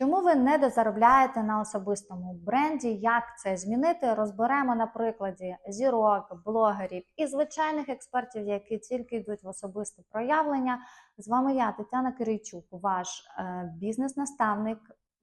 Чому ви не дозаробляєте на особистому бренді? Як це змінити? Розберемо на прикладі зірок, блогерів і звичайних експертів, які тільки йдуть в особисте проявлення. З вами я, Тетяна Кирийчук, ваш е, бізнес-наставник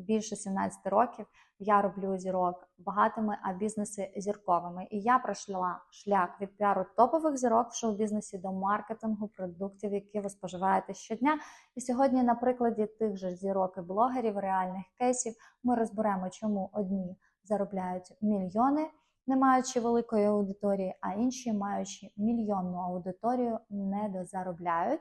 більше 17 років. Я роблю зірок багатими, а бізнеси зірковими. І я пройшла шлях від піару топових зірок в шоу-бізнесі до маркетингу продуктів, які ви споживаєте щодня. І сьогодні, на прикладі тих же зірок і блогерів, реальних кейсів, ми розберемо, чому одні заробляють мільйони, не маючи великої аудиторії, а інші, маючи мільйонну аудиторію, не дозаробляють.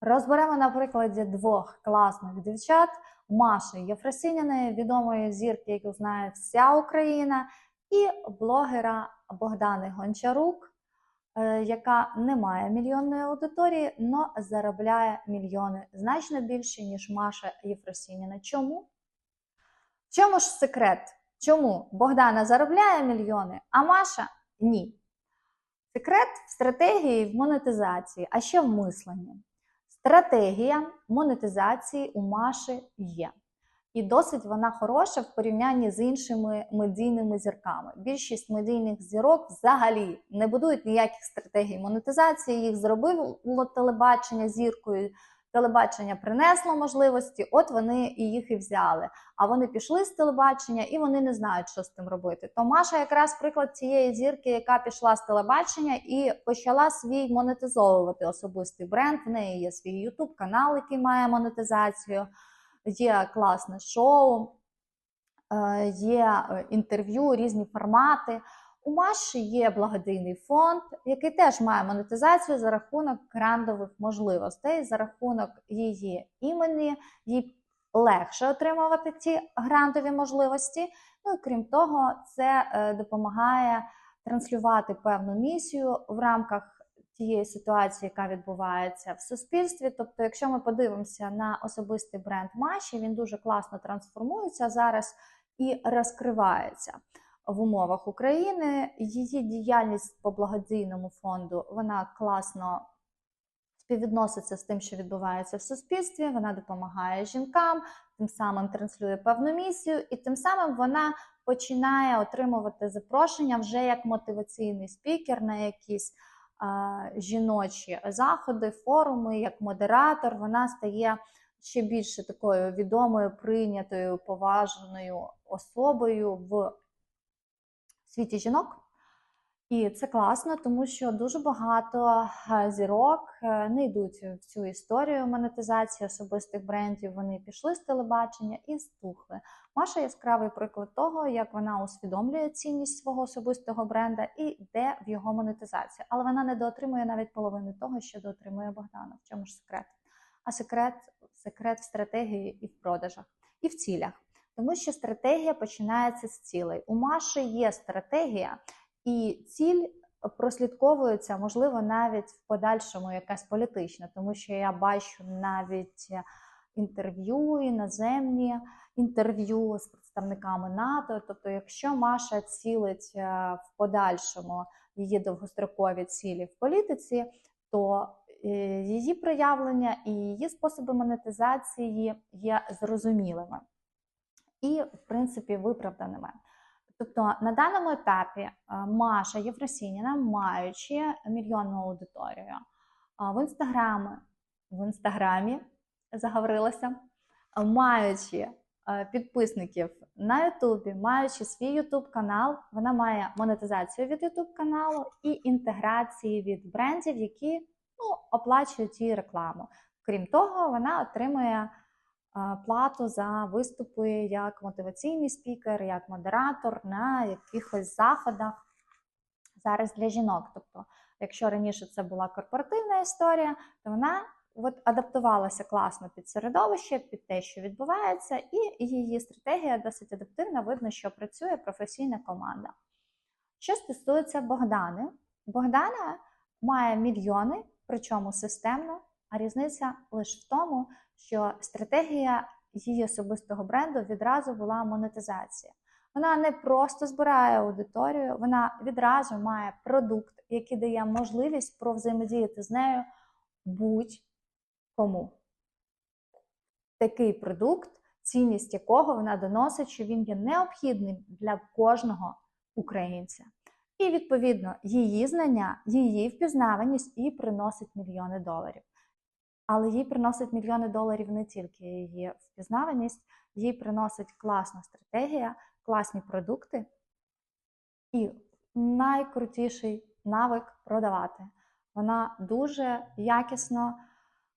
Розберемо на прикладі двох класних дівчат. Маші Єфросиніної, відомої зірки, яку знає вся Україна, і блогера Богдани Гончарук, е, яка не має мільйонної аудиторії, але заробляє мільйони значно більше, ніж Маша Єфросиніна. Чому? В чому ж секрет? Чому Богдана заробляє мільйони, а Маша ні? Секрет в стратегії в монетизації, а ще в мисленні. Стратегія монетизації у Маші є. І досить вона хороша в порівнянні з іншими медійними зірками. Більшість медійних зірок взагалі не будують ніяких стратегій монетизації. Їх зробило телебачення зіркою. Телебачення принесло можливості, от вони і їх і взяли. А вони пішли з телебачення і вони не знають, що з тим робити. То Маша якраз приклад цієї зірки, яка пішла з телебачення і почала свій монетизовувати особистий бренд. В неї є свій ютуб канал, який має монетизацію, є класне шоу, е, є е, інтерв'ю, різні формати. У Маші є благодійний фонд, який теж має монетизацію за рахунок грандових можливостей, за рахунок її імені, їй легше отримувати ці грантові можливості. Ну і крім того, це е, допомагає транслювати певну місію в рамках тієї ситуації, яка відбувається в суспільстві. Тобто, якщо ми подивимося на особистий бренд Маші, він дуже класно трансформується зараз і розкривається в умовах України. Її діяльність по благодійному фонду вона класно співвідноситься з тим, що відбувається в суспільстві. Вона допомагає жінкам, тим самим транслює певну місію, і тим самим вона починає отримувати запрошення вже як мотиваційний спікер на якісь жіночі заходи, форуми, як модератор. Вона стає. Ще більше такою відомою, прийнятою, поважною особою в світі жінок. І це класно, тому що дуже багато зірок е, не йдуть в цю історію монетизації особистих брендів. Вони пішли з телебачення і стухли. Маша яскравий приклад того, як вона усвідомлює цінність свого особистого бренда і йде в його монетизацію. Але вона не доотримує навіть половини того, що доотримує Богдана. В чому ж секрет? А секрет секрет в стратегії і в продажах, і в цілях. Тому що стратегія починається з цілей. У Маші є стратегія, і ціль прослідковується, можливо, навіть в подальшому якась політична, тому що я бачу навіть інтерв'ю, іноземні інтерв'ю з представниками НАТО. Тобто, якщо Маша цілить е, в подальшому її довгострокові цілі в політиці, то е, її проявлення і її способи монетизації є зрозумілими і, в принципі, виправданими. Тобто на даному етапі е, Маша Єфросініна, маючи мільйонну аудиторію в інстаграмі, в інстаграмі заговорилася, маючи е, підписників на Ютубі, маючи свій Ютуб канал, вона має монетизацію від Ютуб каналу і інтеграції від брендів, які ну, оплачують її рекламу. Крім того, вона отримує плату за виступи як мотиваційний спікер, як модератор на якихось заходах зараз для жінок. Тобто, якщо раніше це була корпоративна історія, то вона от адаптувалася класно під середовище, під те, що відбувається, і її стратегія досить адаптивна. Видно, що працює професійна команда. Що стосується Богдани, Богдана має мільйони, причому системно, а різниця лише в тому, що стратегія її особистого бренду відразу була монетизація. Вона не просто збирає аудиторію, вона відразу має продукт, який дає можливість провзаємодіяти з нею будь-кому. Такий продукт цінність якого вона доносить, що він є необхідним для кожного українця. І відповідно її знання, її впізнаваність і приносить мільйони доларів. Але їй приносить мільйони доларів не тільки її впізнаваність, їй приносить класна стратегія, класні продукти і найкрутіший навик продавати. Вона дуже якісно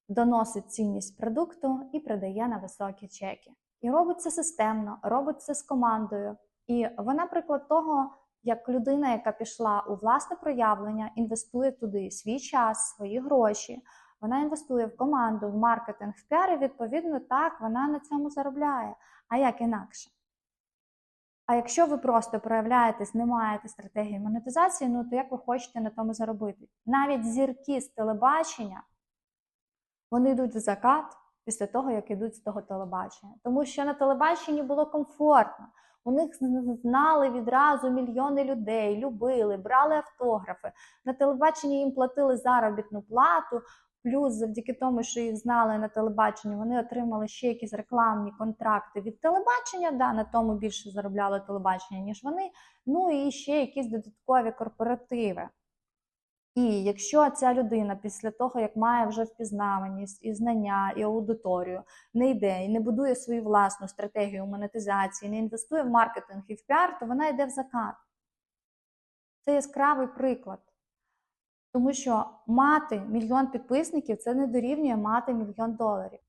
доносить цінність продукту і продає на високі чеки. І робить це системно, робить це з командою. І вона приклад того, як людина, яка пішла у власне проявлення, інвестує туди свій час, свої гроші. Вона інвестує в команду, в маркетинг, в піар, і відповідно так вона на цьому заробляє. А як інакше? А якщо ви просто проявляєтесь, не маєте стратегії монетизації, ну то як ви хочете на тому заробити? Навіть зірки з телебачення вони йдуть в закат після того, як йдуть з того телебачення. Тому що на телебаченні було комфортно. У них знали відразу мільйони людей, любили, брали автографи. На телебаченні їм платили заробітну плату. Плюс, завдяки тому, що їх знали на телебаченні, вони отримали ще якісь рекламні контракти від телебачення. Да, на тому більше заробляли телебачення, ніж вони. Ну і ще якісь додаткові корпоративи. І якщо ця людина після того, як має вже впізнаваність і знання, і аудиторію, не йде і не будує свою власну стратегію монетизації, не інвестує в маркетинг і в піар, то вона йде в закат. Це яскравий приклад. Тому що мати мільйон підписників це не дорівнює мати мільйон доларів.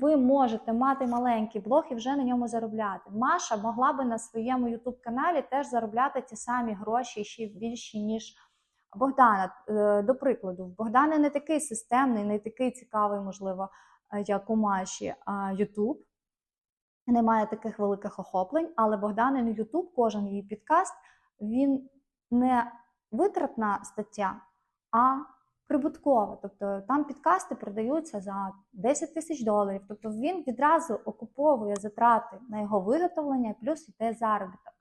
Ви можете мати маленький блог і вже на ньому заробляти. Маша могла би на своєму youtube каналі теж заробляти ті самі гроші ще більші, ніж Богдана. Е, До прикладу, в Богдана не такий системний, не такий цікавий, можливо, е, як у Маші YouTube. Немає таких великих охоплень, але Богданин YouTube, кожен її підкаст, він не витратна стаття, а прибуткова. Тобто там підкасти продаються за 10 тисяч доларів. Тобто він відразу окуповує затрати на його виготовлення, плюс йде заробіток.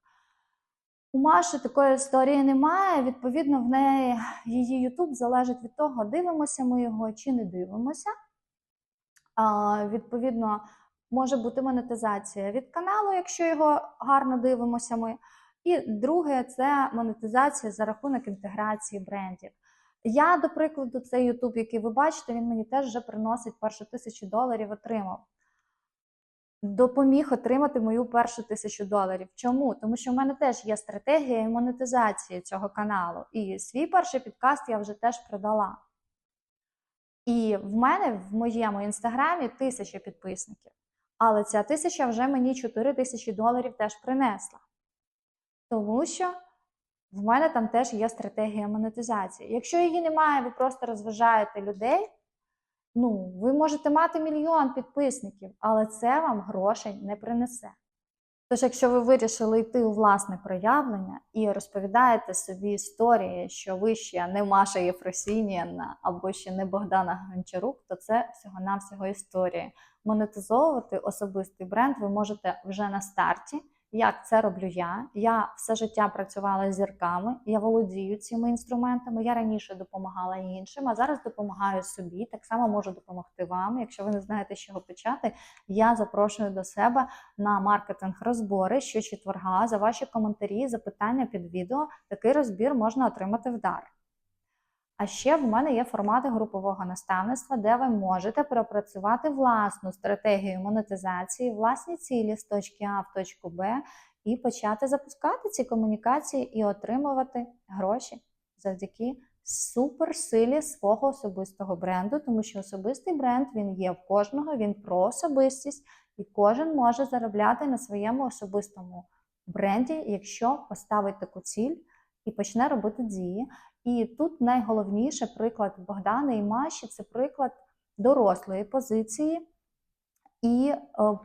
У Маші такої історії немає. Відповідно, в неї її Ютуб залежить від того, дивимося ми його чи не дивимося. А, Відповідно, може бути монетизація від каналу, якщо його гарно дивимося ми. І друге це монетизація за рахунок інтеграції брендів. Я, до прикладу, цей YouTube, який ви бачите, він мені теж вже приносить першу тисячу доларів отримав. Допоміг отримати мою першу тисячу доларів. Чому? Тому що в мене теж є стратегія монетизації цього каналу. І свій перший підкаст я вже теж продала. І в мене в моєму інстаграмі тисяча підписників. Але ця тисяча вже мені 4 тисячі доларів теж принесла. Тому що в мене там теж є стратегія монетизації. Якщо її немає, ви просто розважаєте людей. Ну, ви можете мати мільйон підписників, але це вам грошей не принесе. Тож, якщо ви вирішили йти у власне проявлення і розповідаєте собі історії, що ви ще не Маша Єфросініна або ще не Богдана Гончарук, то це всього-навсього історія. Монетизовувати особистий бренд ви можете вже на старті. Як це роблю я? Я все життя працювала з зірками, я володію цими інструментами. Я раніше допомагала іншим, а зараз допомагаю собі. Так само можу допомогти вам. Якщо ви не знаєте, з чого почати, я запрошую до себе на маркетинг розбори щочетверга за ваші коментарі, запитання під відео. Такий розбір можна отримати в дар. А ще в мене є формати групового наставництва, де ви можете пропрацювати власну стратегію монетизації, власні цілі з точки А в точку Б і почати запускати ці комунікації і отримувати гроші завдяки суперсилі свого особистого бренду, тому що особистий бренд він є в кожного, він про особистість, і кожен може заробляти на своєму особистому бренді, якщо поставить таку ціль і почне робити дії. І тут найголовніше приклад Богдана і Маші це приклад дорослої позиції і е,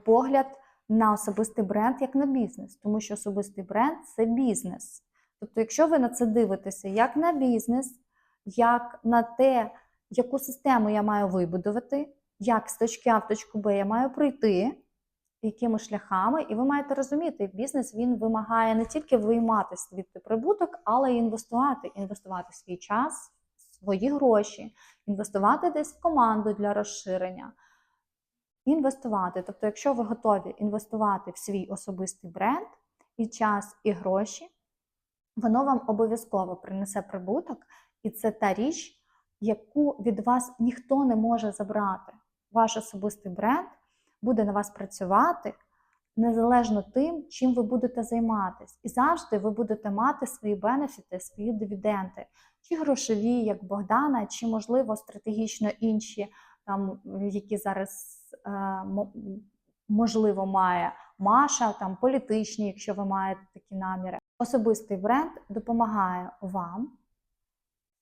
погляд на особистий бренд як на бізнес, тому що особистий бренд це бізнес. Тобто, якщо ви на це дивитеся як на бізнес, як на те, яку систему я маю вибудувати, як з точки А в точку Б я маю пройти, якими шляхами, і ви маєте розуміти, бізнес він вимагає не тільки виймати звідти прибуток, але й інвестувати, інвестувати свій час, свої гроші, інвестувати десь в команду для розширення. інвестувати. Тобто, якщо ви готові інвестувати в свій особистий бренд і час, і гроші, воно вам обов'язково принесе прибуток, і це та річ, яку від вас ніхто не може забрати. Ваш особистий бренд буде на вас працювати незалежно тим, чим ви будете займатися. І завжди ви будете мати свої бенефіти, свої дивіденди, чи грошові, як Богдана, чи, можливо, стратегічно інші, там, які зараз е, можливо має Маша, там політичні, якщо ви маєте такі наміри. Особистий бренд допомагає вам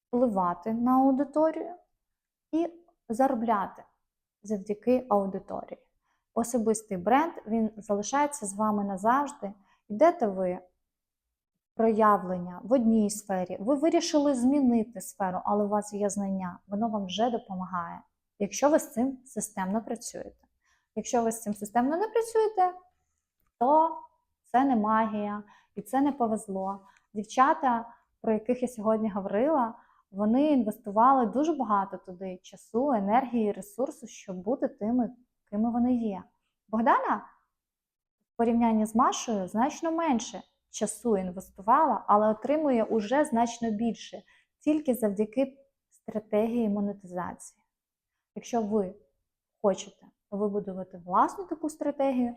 впливати на аудиторію і заробляти завдяки аудиторії. Особистий бренд він залишається з вами назавжди. Йдете ви проявлення в одній сфері, ви вирішили змінити сферу, але у вас є знання, воно вам вже допомагає, якщо ви з цим системно працюєте. Якщо ви з цим системно не працюєте, то це не магія і це не повезло. Дівчата, про яких я сьогодні говорила, вони інвестували дуже багато туди часу, енергії, ресурсу, щоб бути тими, кими вони є. Богдана в порівнянні з Машою значно менше часу інвестувала, але отримує уже значно більше тільки завдяки стратегії монетизації. Якщо ви хочете вибудувати власну таку стратегію,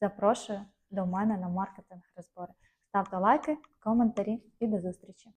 запрошую до мене на маркетинг розбори. Ставте лайки, коментарі і до зустрічі!